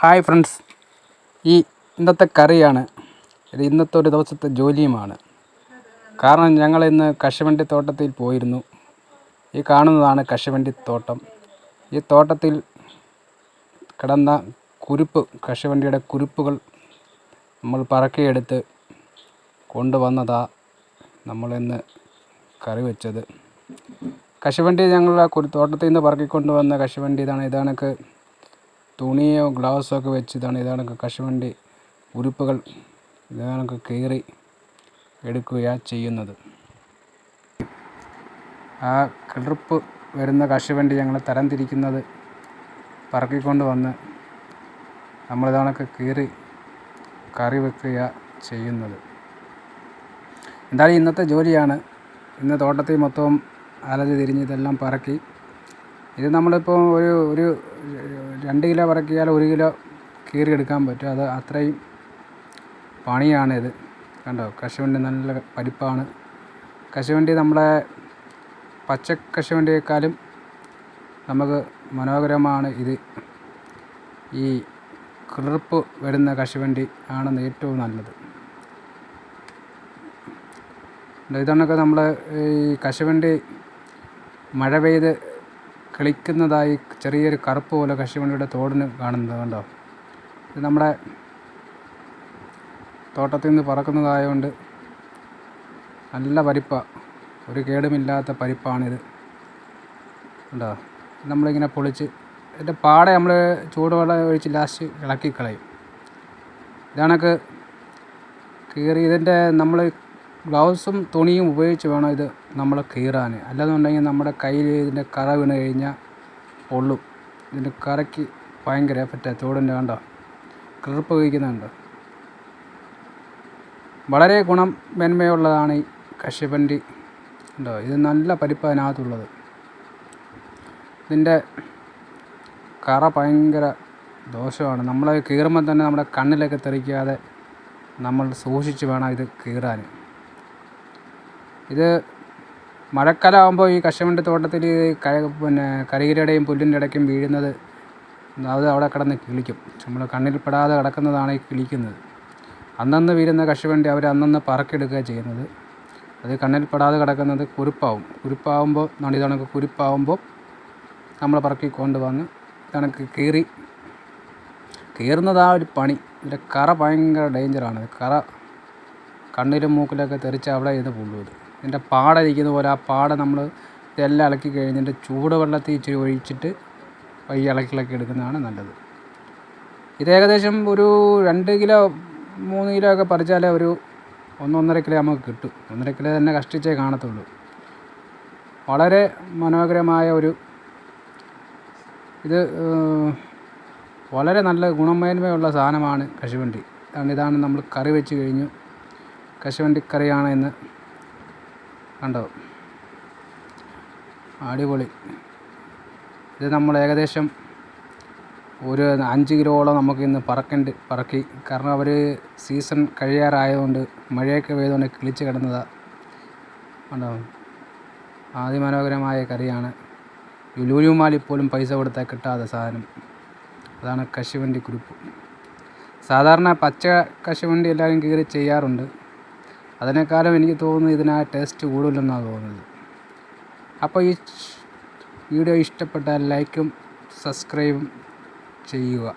Hi friends. ഈ ഇന്നത്തെ കറിയാണ്. ഇത് ഇന്നത്തെ ഒരു ദിവസത്തെ ജോലിയുമാണ്. കാരണം ഞങ്ങൾ ഇന്ന് കശുവണ്ടി തോട്ടത്തിൽ പോയിരുന്നു. ഈ കാണുന്നതാണ് കശുവണ്ടി തോട്ടം. ഈ തോട്ടത്തിൽ കിടന്ന കുരുപ്പ് കശുവണ്ടിയുടെ കുരുപ്പുകൾ നമ്മൾ പറക്കിയെടുത്ത് കൊണ്ടുവന്നതാ നമ്മളിന്ന് കറി വെച്ചത്. കശുവണ്ടി ഞങ്ങളുടെ കുരു തോട്ടത്തിൽ നിന്ന് പറക്കിക്കൊണ്ടുവന്ന കശുവണ്ടി ഇതാണ്. ഇതാണക്ക് തുണിയോ ഗ്ലൗസോ ഒക്കെ വെച്ച് ഇതാണ് ഇതാണക്ക് കശുവണ്ടി ഉരുപ്പുകൾ ഇതാണൊക്കെ കീറി എടുക്കുകയാണ് ചെയ്യുന്നത്. ആ കിളിർപ്പ് വരുന്ന കശുവണ്ടി ഞങ്ങൾ തരംതിരിക്കുന്നത് പറക്കിക്കൊണ്ട് വന്ന് നമ്മളിതാണൊക്കെ കീറി കറി വെക്കുകയാണ് ചെയ്യുന്നത്. എന്തായാലും ഇന്നത്തെ ജോലിയാണ്. ഇന്ന് തോട്ടത്തിൽ മൊത്തവും അലഞ്ഞ് തിരിഞ്ഞ് ഇതെല്ലാം പറക്കി ഇത് നമ്മളിപ്പോൾ ഒരു ഒരു രണ്ട് കിലോ വറക്കിയാൽ ഒരു കിലോ കീറി എടുക്കാൻ പറ്റും. അത് അത്രയും പണിയാണിത്. കണ്ടോ? കശുവണ്ടി നല്ല പരിപ്പാണ്. കശുവണ്ടി നമ്മളെ പച്ച കശുവണ്ടിയേക്കാളും നമുക്ക് മനോഹരമാണ് ഇത്. ഈ കിളിർപ്പ് വരുന്ന കശുവണ്ടി ആണ് ഏറ്റവും നല്ലത്. ഇതൊക്കെ നമ്മൾ ഈ കശുവണ്ടി മഴ പെയ്ത് കിളിക്കുന്നതായി ചെറിയൊരു കറുപ്പ് പോലെ കശുവണ്ടിയുടെ തോടിന് കാണുന്നത് കണ്ടോ ഇത് നമ്മുടെ തോട്ടത്തിൽ നിന്ന് പറക്കുന്നതായതുകൊണ്ട് നല്ല പരിപ്പ. ഒരു കേടുമില്ലാത്ത പരിപ്പാണിത്. കണ്ടോ നമ്മളിങ്ങനെ പൊളിച്ച് ഇതിന്റെ പാടെ നമ്മൾ ചൂടുവെള്ളം ഒഴിച്ച് ലാസ്റ്റ് ഇളക്കി കളയും. ഇതാണക്ക് കീറി ഇതിന്റെ നമ്മൾ ഗ്ലൗസും തുണിയും ഉപയോഗിച്ച് വേണം ഇത് നമ്മൾ കീറാൻ അല്ലാന്നുണ്ടെങ്കിൽ നമ്മുടെ കയ്യിൽ ഇതിന്റെ കറ വീണ് കഴിഞ്ഞാൽ പൊള്ളും. ഇതിന്റെ കറയ്ക്ക് ഭയങ്കര എഫക്റ്റാണ് തോടിന്റെ കണ്ടോ. കീർപ്പ് കഴിക്കുന്നുണ്ട് വളരെ ഗുണം മെന്മയുള്ളതാണ് ഈ കശ്യപണ്ടി ഉണ്ടോ ഇത് നല്ല പരിപ്പ് അതിനകത്തുള്ളത്. ഇതിന്റെ കറ ഭയങ്കര ദോഷമാണ്. നമ്മൾ കീറുമ്പോൾ തന്നെ നമ്മുടെ കണ്ണിലൊക്കെ തെറിക്കാതെ നമ്മൾ സൂക്ഷിച്ച് വേണം ഇത് കീറാൻ. ഇത് മഴക്കാലമാകുമ്പോൾ ഈ കശുവണ്ടി തോട്ടത്തിൽ പിന്നെ കരികിരയുടെയും പുല്ലിന്റെ ഇടയ്ക്കും വീഴുന്നത് അത് അവിടെ കിടന്ന് കിളിക്കും. നമ്മൾ കണ്ണിൽ പെടാതെ കിടക്കുന്നതാണ് ഈ കിളിക്കുന്നത്. അന്നന്ന് വീഴുന്ന കശുവണ്ടി അവർ അന്നന്ന് പറക്കെടുക്കുക ചെയ്യുന്നത്. അത് കണ്ണിൽ പെടാതെ കിടക്കുന്നത് കുരുപ്പാവും കുരുപ്പാവുമ്പോൾ നടി തണക്ക് കുരുപ്പാവുമ്പോൾ നമ്മൾ പറക്കി കൊണ്ടുവന്ന് തണക്ക് കീറി. കീറുന്നത് ആ ഒരു പണി. ഇതിന്റെ കറ ഭയങ്കര ഡേഞ്ചറാണ്. കറ കണ്ണിലും മൂക്കിലൊക്കെ തെറിച്ച് അവിടെ ഇത് ഇത് ഇതിന്റെ പാട ഇരിക്കുന്ന പോലെ ആ പാട നമ്മൾ ഇതെല്ലാം ഇളക്കി കഴിഞ്ഞിട്ട് ചൂടുവെള്ളത്തിൽ ഇച്ചിരി ഒഴിച്ചിട്ട് പയ്യെ ഇളക്കി ഇളക്കി എടുക്കുന്നതാണ് നല്ലത്. ഇത് ഏകദേശം ഒരു രണ്ട് കിലോ മൂന്ന് കിലോ ഒക്കെ പറിച്ചാലേ ഒരു ഒന്നൊന്നര കിലോ നമുക്ക് കിട്ടും. ഒന്നര കിലോ തന്നെ കഷ്ടിച്ചേ കാണത്തുള്ളൂ. വളരെ മനോഹരമായ ഒരു ഇത് വളരെ നല്ല ഗുണമേന്മയുള്ള സാധനമാണ് കശുവണ്ടി. കാരണം ഇതാണ് നമ്മൾ കറി വെച്ച് കഴിഞ്ഞു. കശുവണ്ടി കറിയാണ് ഇന്ന് കണ്ടോ അടിപൊളി. ഇത് നമ്മൾ ഏകദേശം ഒരു അഞ്ച് കിലോളം നമുക്ക് ഇന്ന് പറക്കണ്ട് പറക്കി. കാരണം അവർ സീസൺ കഴിയാറായതുകൊണ്ട് മഴയൊക്കെ പെയ്തുകൊണ്ട് കിളിച്ച് കിടന്നതാണ് കണ്ടോ? അതിമനോഹരമായ കറിയാണ്. ലൂലുമാലി പോലും പൈസ കൊടുത്താൽ കിട്ടാതെ സാധനം. അതാണ് കശുവണ്ടി കുരുപ്പ്. സാധാരണ പച്ച കശുവണ്ടി എല്ലാവരും കീറി ചെയ്യാറുണ്ട്. അതിനേക്കാളും എനിക്ക് തോന്നുന്നു ഇതിനാ ടേസ്റ്റ് കൂടുതലെന്നാണ് തോന്നുന്നത്. അപ്പോൾ ഈ വീഡിയോ ഇഷ്ടപ്പെട്ടാൽ ലൈക്കും സബ്സ്ക്രൈബും ചെയ്യുക.